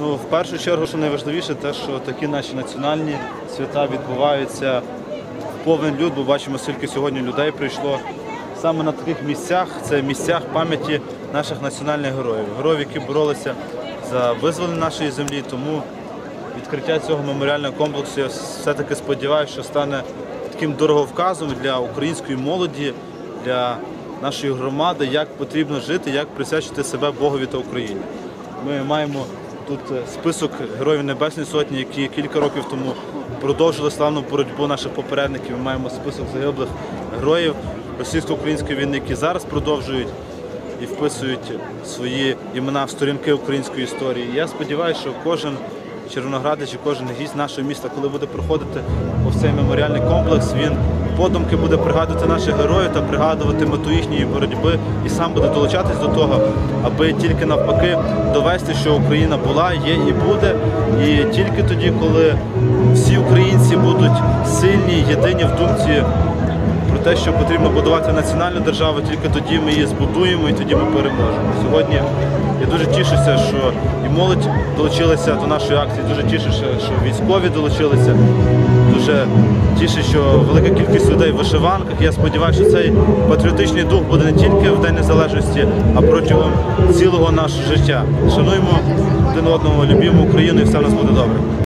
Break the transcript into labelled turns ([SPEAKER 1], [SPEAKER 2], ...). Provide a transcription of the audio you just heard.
[SPEAKER 1] Ну, в першу чергу, що найважливіше, те, що такі наші національні свята відбуваються в повний люд, бо бачимо, скільки сьогодні людей прийшло. Саме на таких місцях, це місцях пам'яті наших національних героїв, героїв, які боролися за визволення нашої землі. Тому відкриття цього меморіального комплексу я все-таки сподіваюся, що стане таким дороговказом для української молоді, для нашої громади, як потрібно жити, як присвячити себе Богові та Україні. Ми маємо тут е, список героїв Небесної Сотні, які кілька років тому продовжили славну боротьбу наших попередників. Ми маємо список загиблих героїв російсько-української війни, які зараз продовжують і вписують свої імена в сторінки української історії. Я сподіваюся, що кожен червоноградич і кожен гість нашого міста, коли буде проходити по цей меморіальний комплекс, він подумки буде пригадувати наших героїв та пригадувати мету їхньої боротьби і сам буде долучатись до того, аби тільки навпаки довести, що Україна була, є і буде. І тільки тоді, коли всі українці будуть сильні, єдині в думці про те, що потрібно будувати національну державу, тільки тоді ми її збудуємо і тоді ми переможемо. Сьогодні я дуже тішуся, що і молодь долучилася до нашої акції, дуже тішуся, що військові долучилися. Дуже тішить, що велика кількість людей в вишиванках. Я сподіваюся, що цей патріотичний дух буде не тільки в День Незалежності, а протягом цілого нашого життя. Шануємо один одного, любімо Україну і все в нас буде добре.